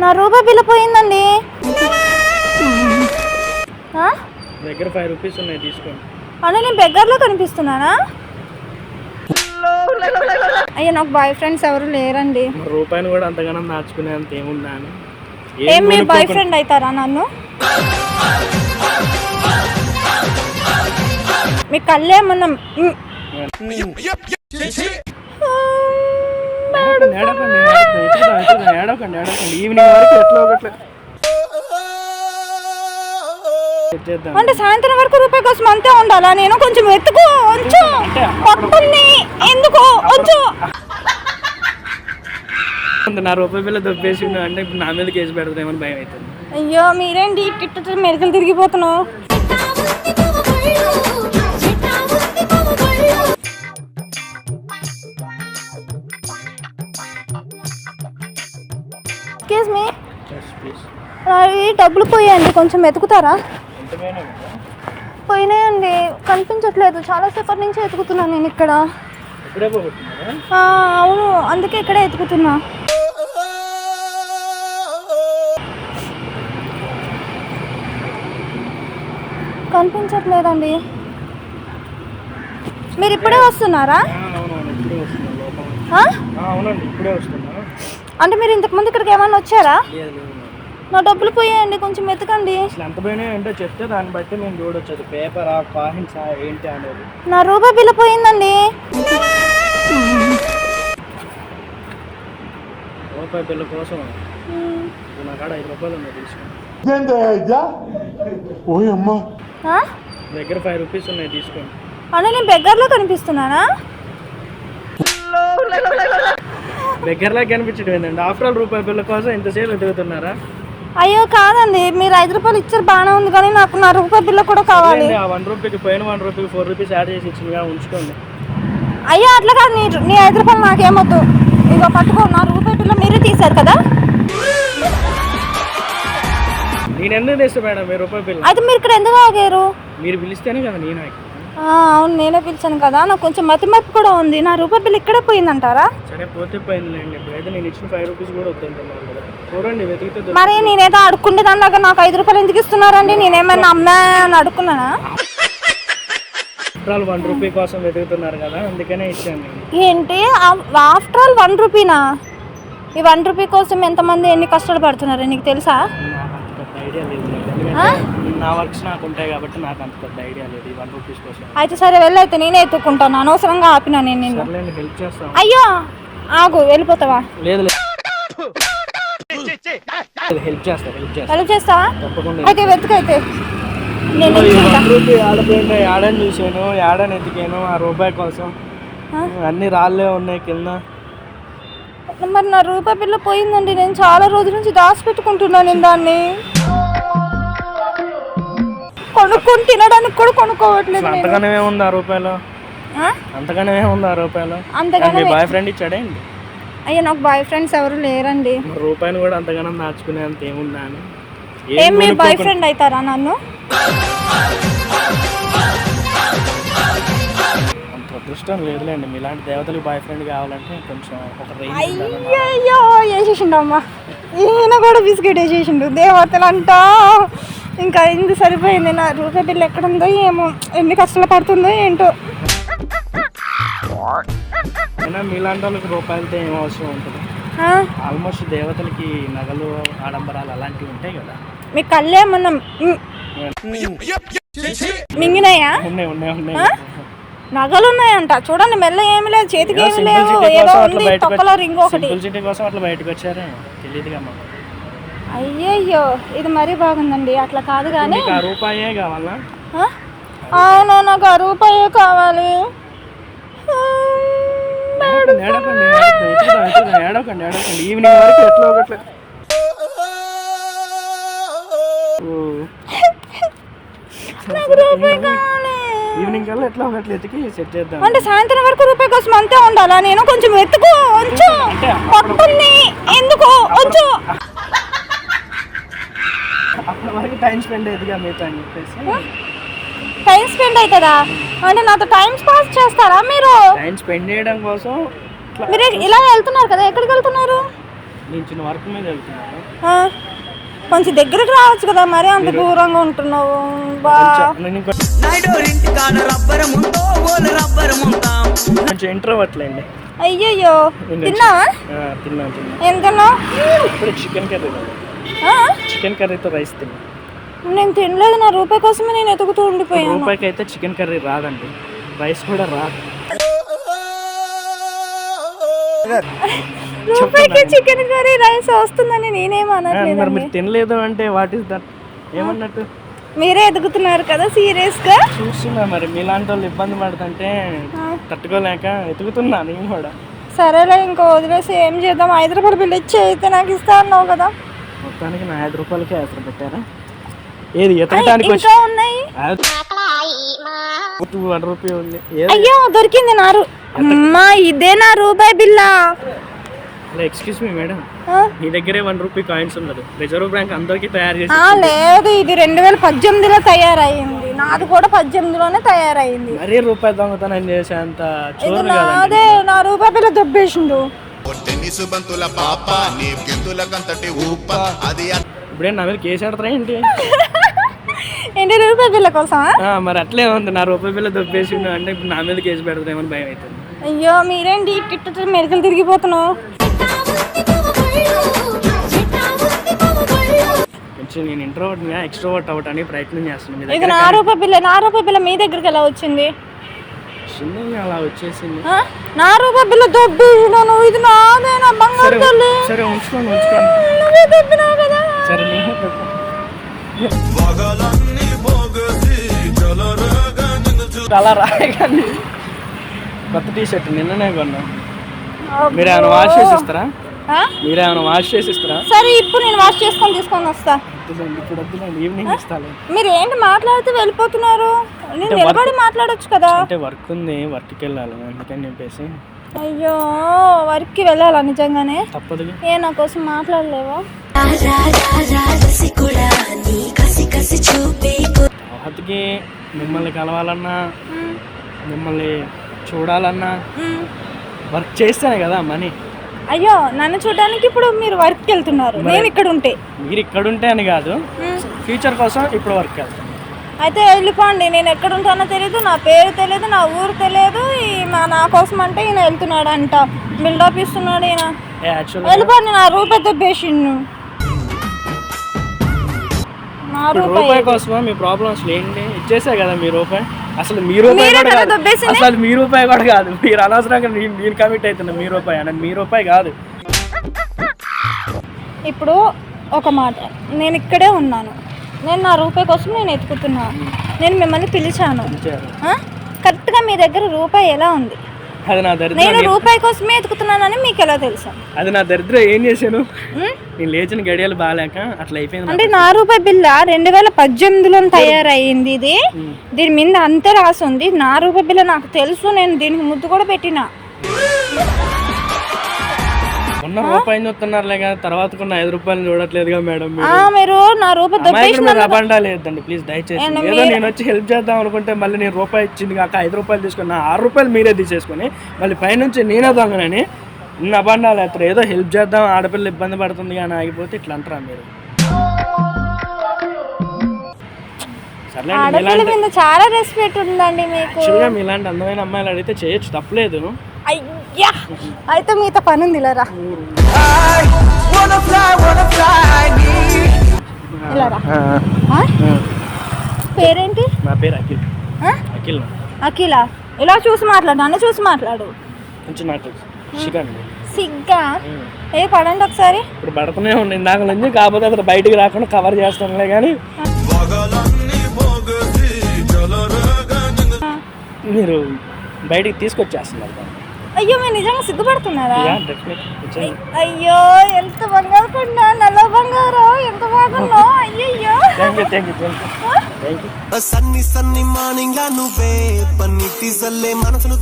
నా రూపాయి బిల్లు పోయిందండి? దగ్గర ఫైవ్ రూపీస్ ఉన్నాయి తీసుకోండి. అంటే నేను బెగ్గర్లో కనిపిస్తున్నానా? అయ్యో నాకు బాయ్ ఫ్రెండ్స్ ఎవరు లేరండి. రూపాయిని కూడా అంతగానం దాచుకునే అంత ఏముందా అని. ఏం మీరు బాయ్ ఫ్రెండ్ అవుతారా నన్ను? మీ కళ్ళేమన్నా మ్, ఏడవకండి, ఈవినింగ్ వరకు ఎట్లా ఒకట్లే అంటే సాయంత్రం వరకు రూపాయి కోసం అంతే ఉండాలా? నేను కొంచెం ఎత్తుకో కొంచెం అంటే పట్టుని ఎందుకు? కొంచెం కొంత నా రూపాయి బిల్ల దొబ్బేసిండు అంటే ఇప్పుడు నా మీద కేసు పెడతామని భయం అవుతుంది. అయ్యో మీరేంటి ఇట్ట మెరుకలు తిరిగిపోతున్నావు? డబ్బులు పోయాయండి. కొంచెం ఎంతమైనా పోయినాయండి. కనిపించట్లేదు. చాలాసేపటి నుంచి ఎతుకుతున్నాను నేను ఇక్కడ. అవును. అందుకే ఇక్కడే ఎతుకుతున్నా కనిపించట్లేదండి. మీరు ఇప్పుడే వస్తున్నారా? అంటే మీరు ఇంతకుముందు ఇక్కడికి ఏమైనా వచ్చారా? నా డబ్బులు పోయాయండి కొంచెం వెతకండి. అసలు ఎంత పోయినాయి ఏంటో చెప్తే దాన్ని బట్టి నేను చూడొచ్చు అది పేపర్ ఆ కాయిన్స్ ఏంటి అనేది. నా రూపాయి బిల్లు పోయిందండి. రూపాయి బిల్ల కోసం నా కాడ ఐదు రూపాయలు ఉన్నాయి తీసుకోండి? దగ్గర ఫైవ్ రూపీస్ ఉన్నాయి తీసుకోండి అంటే నేను బెగ్గర్లో కనిపిస్తున్నానా? దగ్గరలో కనిపించడం ఏంటండి? ఆఫ్టర్ ఆల్ రూపాయి బిల్ల కోసం ఇంతసేపు ఎదుగుతున్నారా? అయ్యో కాదండి. మీరు ఐదు రూపాయలు ఇచ్చారు బాగానే ఉంది కానీ నాకు నా రూపాయి బిల్లు కూడా కావాలి. ఆ వన్ రూపీకి పోయిన వన్ రూపీకి ఫోర్ రూపీస్ యాడ్ చేసి ఇచ్చిందిగా ఉంచుకోండి. అయ్యో అట్లా కాదు. నీ నీ ఐదు రూపాయలు నాకేమొద్దు. ఇక పట్టుకో. నా రూపాయి బిల్లు మీరే తీశారు కదా. నేను ఎందుకు తెస్తా మేడం మీ రూపాయి బిల్ల? అయితే మీరు ఇక్కడ ఎందుకు ఆగారు? మీరు పిలిస్తేనే కదా నేను ఎక్కినా. అవును నేనే పిలిచాను కదా. నాకు కొంచెం మతిమప్పు కూడా ఉంది. నా రూపాయి బిల్లు ఇక్కడే పోయిందంటారా? సరే పోతే పోయిందిలేండి. ఇప్పుడైతే నేను ఇచ్చిన ఫైవ్ రూపీస్ కూడా వద్దంటున్నాను కదా. చూడండి వెతికితే దొరుకుతుంది. మరి నేనేదో అడుక్కుంటే దాని దగ్గర నాకు ఐదు రూపాయలు ఎందుకు ఇస్తున్నారండి? నేనేమైనా అమ్మా అని అడుక్కున్నానా? వన్ రూపీ కోసం వెతుకుతున్నారు కదా. అందుకనే ఇచ్చాను నేను. ఏంటి? ఆఫ్టర్ ఆల్ వన్ రూపీనా ఈ వన్ రూపీ కోసం ఎంతమంది ఎన్ని కష్టాలు పడుతున్నారు నీకు తెలుసా? నాకు అంత పెద్ద ఐడియా లేదు. ఎందుకంటే నా వర్క్స్ నాకు ఉంటాయి కాబట్టి నాకు అంత పెద్ద ఐడియా లేదు. ఈ వన్ రూపీస్ కోసం. అయితే సరే వెళ్ళైతే నేనే ఎత్తుక్కుంటాను. అనవసరంగా ఆపినా నేను నిన్ను. సర్లేండి హెల్ప్ చేస్తాం అయ్యో ఆగు వెళ్ళిపోతావా? లేదు లేదు. హెల్ప్ చేస్తా హెల్ప్ చేస్తా. హెల్ప్ చేస్తావా? తప్పకుండా అయితే వెతుకైతే నేను మరి. వన్ రూపీ ఆడని చూసాను ఆడని ఎతికాను ఆ రూపాయి కోసం? అన్ని రాళ్ళే ఉన్నాయి కింద. మరి నా రూపాయి బిల్ల పోయిందండి. నేను చాలా రోజుల నుంచి దాచిపెట్టుకుంటున్నాను నేను దాన్ని. కొనుక్కొని తినడానికి కూడా కొనుక్కోవట్లేదు. అంతగానే ఉంది ఆ రూపాయలు? అంతగానే ఉంది ఆ రూపాయలు? అంతగానే మీ బాయ్ ఫ్రెండ్ ఇచ్చాడేంటి అయ్యో నాకు బాయ్ ఫ్రెండ్స్ ఎవరు లేరండి. మరి రూపాయిని కూడా అంతగానం దాచుకునే అంత ఏముందా అని? ఏం మీరు బాయ్ ఫ్రెండ్ అవుతారా నన్ను? అంత అదృష్టం లేదులేండి. మీలాంటి దేవతలకు బాయ్ ఫ్రెండ్ కావాలంటే కొంచెం ఒక అయ్యో వేసేసిండు అమ్మ ఈయన కూడా బిస్కెట్ వేసేసిండు. దేవతలు అంట ఇంకా ఇంది సరిపోయింది. నా రూపాయి బిల్లు ఎక్కడ ఉందో ఏమో ఎన్ని కష్టాలు పడుతుందో ఏంటో. అయినా మీలాంటి వాళ్ళకి రూపాయలతో ఏం అవసరం ఉంటుంది? ఆల్మోస్ట్ దేవతలకి నగలు ఆడంబరాలు అలాంటివి ఉంటాయి కదా. మీ కళ్ళేమన్నా మింగినాయా? ఉన్నాయి ఉన్నాయి ఉన్నాయి? నగలు ఉన్నాయంట చూడండి మెల్ల ఏమి లేదు చేతికి ఏమి లేవు ఏదో ఉంది తొక్కలో రింగ్ ఒకటి. కోసం అట్లా బయటకు వచ్చారే. తెలియదుగా అయ్యయ్యో ఇది మరీ బాగుందండి. అట్లా కాదు కానీ రూపాయే కావాలా? అవును నాకు ఆ రూపాయే కావాలి. ఈవినింగ్ వరకు ఎట్లా ఒకట్లే ఈవినింగ్ కల్లా ఎట్లా ఒకట్లే ఎతికి సెట్ చేద్దాం. అంటే సాయంత్రం వరకు రూపాయి కోసం అంతే ఉండాలా? నేను కొంచెం ఎత్తుకో పట్టుని ఎందుకు వరకు టైం స్పెండ్ అయ్యేదిగా మీతో అని చెప్పేసి. టైం స్పెండ్ అవుతుందా అంటే నాతో టైం పాస్ చేస్తారా మీరు? టైం స్పెండ్ చేయడం కోసం మీరు ఇలా వెళ్తున్నారు కదా ఎక్కడికి వెళ్తున్నారు? నేను చిన్న వర్క్ మీద వెళ్తున్నాను. ఆ? కొంచెం దగ్గరికి రావచ్చు కదా మరి అంత దూరంగా ఉంటున్నావు. బా. కొంచెం- ఇంట్రోవర్ట్లేండి అయ్యయ్యో. తిన్నావా? తిన్నాను తిన్నాను. ఇప్పుడు చికెన్ కర్రీ? చికెన్ కర్రీతో రైస్ తిన్నాను నేను తినలేదు నా రూపాయి కోసమే నేను ఎతుకుతూ ఉండిపోయాను. రూపాయికి అయితే చికెన్ కర్రీ రాదండి. రైస్ కూడా రాదు రూపాయికి చికెన్ కర్రీ రైస్ వస్తుందని నేనేం ఆ, మరి మీరు తినలేదు అంటే వాట్ ఈస్ దట్ ఏమన్నట్టు? మీరే ఎదుగుతున్నారు కదా సీరియస్గా చూస్తున్నా మరి. మీలాంటి వాళ్ళు ఇబ్బంది పడుతుంటే తట్టుకోలేక ఎతుకుతున్నా నేను కూడా. సరేలే ఇంకో వదిలేసి ఏం చేద్దాం? రూపాయలు బిల్లు ఇచ్చి అయితే నాకు ఇస్తా అన్నావు కదా. మొత్తానికి నా ఐదు రూపాయలకే అసలు పెట్టారా? ఏది ఎతకడానికి వచ్చి ఇంకా ఉన్నాయి? టూ వన్ రూపీ ఉంది. అయ్యో దొరికింది నా రూ అమ్మా ఇదే నా రూపాయి బిల్లా. Excuse me madam? మీ దగ్గరే వన్ రూపీ కాయిన్స్ ఉండదు రిజర్వ్ బ్యాంక్ అందరికీ తయారు చేసి ఆ, లేదు ఇది రెండు వేల పద్దెనిమిదిలో తయారయ్యింది నాది కూడా పద్దెనిమిదిలోనే తయారయ్యింది మరీ రూపాయి దొంగతనం చేసేంత నాదే నా రూపాయి బిల్ల దొబ్బేసిండు. టెన్నిస్ బంతుల పాప నీ గెంతుల కంతటి ఊప అది ఇప్పుడే నా మీద కేసు ఆడతారా ఏంటి? ఏంటి రూపాయి బిల్ల కోసమా? ఆ, మరి అట్లే ఉంది. నా రూపాయి బిల్ల దొబ్బేసిండు అంటే ఇప్పుడు నా మీద కేసు పెడతామని భయం అవుతుంది. అయ్యో మీరేంటి ఇట్టు మెరుకలు తిరిగిపోతున్నావు? కొంచెం నేను ఇంట్రోవర్ట్ ఎక్స్ట్రోవర్ట్ అవ్వటానికి ప్రయత్నం చేస్తున్నాను. ఇది నా రూపాయి బిల్ల నా రూపాయి బిల్ల మీ దగ్గరికి ఎలా వచ్చింది? అలా వచ్చేసింది? నా రూపాయి బిల్ల దొబ్బేసినాను ఇది నాదే నా బంగారు సరే ఉంచుకోండి ఉంచుకోండి నువ్వే దొబ్బినావు కదా? అలా రాయకండి కొత్త టీ షర్ట్ నిన్ననే కొన్నా. మీరు ఏమైనా వాష్ చేసి ఇస్తారా? ఆ? మీరు ఏమైనా వాష్ చేసి ఇస్తారా? సరే ఇప్పుడు నేను వాష్ చేసుకొని తీసుకొని వస్తా. వద్దులేండి ఇప్పుడు వద్దులేండి ఈవినింగ్ ఇస్తాను మీరు ఏంటి మాట్లాడితే వెళ్ళిపోతున్నారు? నేను నిలబడి మాట్లాడొచ్చు కదా. అంటే వర్క్ ఉంది వర్క్కి వెళ్ళాలి అందుకని చెప్పేసి. అయ్యో వర్క్కి వెళ్ళాలా నిజంగానే? తప్పదు ఏ నా కోసం మాట్లాడలేవా? వాటికి మిమ్మల్ని కలవాలన్నా మిమ్మల్ని చూడాలన్నా. వర్క్ చేస్తేనే కదా మనీ. అయ్యో నన్ను చూడడానికి ఇప్పుడు మీరు వర్క్కి వెళ్తున్నారు నేను ఇక్కడ ఉంటే మీరు ఇక్కడ ఉంటే అని కాదు. ఫ్యూచర్ కోసం ఇప్పుడు వర్క్ అయితే వెళ్ళిపోండి. నేను ఎక్కడ ఉంటానో తెలియదు నా పేరు తెలియదు నా ఊరు తెలియదు ఈ మా నా కోసం అంటే ఈయన వెళ్తున్నాడు అంట బిల్డప్ ఇస్తున్నాడు ఈయన. వెళ్ళిపోండి నా రూపాయి దొబ్బేసిండు. నా రూపాయి కోసమా? మీ ప్రాబ్లమ్స్ ఏంటి? ఇచ్చేసా కదా మీ రూపాయి. అసలు మీ రూపాయి కూడా కదా? అసలు మీ రూపాయి కూడా కాదు. మీరు అనవసరంగా నేను కమిట్ అవుతున్నా మీ రూపాయి అని మీ రూపాయి కాదు. ఇప్పుడు ఒక మాట. నేను ఇక్కడే ఉన్నాను. నేను నా రూపాయి కోసం నేను ఎత్తుకుతున్నాను నేను మిమ్మల్ని పిలిచాను? కరెక్ట్గా మీ దగ్గర రూపాయి ఎలా ఉంది? అది నా దరిద్రం నేను రూపాయి కోసమే ఎత్తుకుతున్నానని మీకు ఎలా తెలుసు? అది నా దరిద్రం ఏం చేశాను? నేను లేచిన గడియలు బాగాలేక అట్లా అయిపోయింది అంటే నా రూపాయి బిల్ల రెండు వేల పద్దెనిమిదిలో తయారయ్యింది ఇది. దీని మీద అంతే రాసి ఉంది నా రూపాయి బిల్ల నాకు తెలుసు నేను దీనికి ముద్దు కూడా పెట్టిన. ఉన్న రూపాయి చూస్తున్నారులే కానీ తర్వాత కొన్న ఐదు రూపాయలు చూడట్లేదుగా మేడం మీరు. నా రూపాయి ప్లీజ్ దయచేసి. ఏదో నేను వచ్చి హెల్ప్ చేద్దాం అనుకుంటే మళ్ళీ నేను రూపాయి ఇచ్చింది కాక ఐదు రూపాయలు తీసుకుని నా ఆరు రూపాయలు మీరే తీసేసుకొని మళ్ళీ పైనుంచి నేనే దొంగనని నిన్న అబండాలు ఎత్తారు ఏదో హెల్ప్ చేద్దాం ఆడపిల్ల ఇబ్బంది పడుతుంది కానీ ఆగిపోతే ఇట్లా అంటారా మీరు? ఆడపిల్ల మీద చాలా రెస్పెక్ట్ ఉందండి మీకు. మీలాంటి అందమైన అమ్మాయిలు అడిగితే చేయొచ్చు తప్పలేదు. అయ్యా అయితే మీతో పని ఉంది ఇలా రా. రా. పేరేంటి? నా పేరు అఖిల్? అఖిల్ అఖిల? ఇలా చూసి మాట్లాడు నన్ను చూసి మాట్లాడు. కొంచెం నాకు సిగ్గా ఏ పడండి ఒకసారి. ఇప్పుడు పడుతూనే ఉంది ఇందాక నుంచి కాకపోతే అతను బయటికి రాకుండా కవర్ చేస్తానులే కానీ మీరు బయటికి తీసుకొచ్చేస్తున్నారు. అయ్యో మీరు నిజంగా సిగ్గుపడుతున్నారా. అయ్యో ఎంత బంగారు కొండ నల్ల బంగారం ఎంత. Thank you. సన్ని సన్ని మానింగా నువ్వే పన్నీటి జల్లే మనసును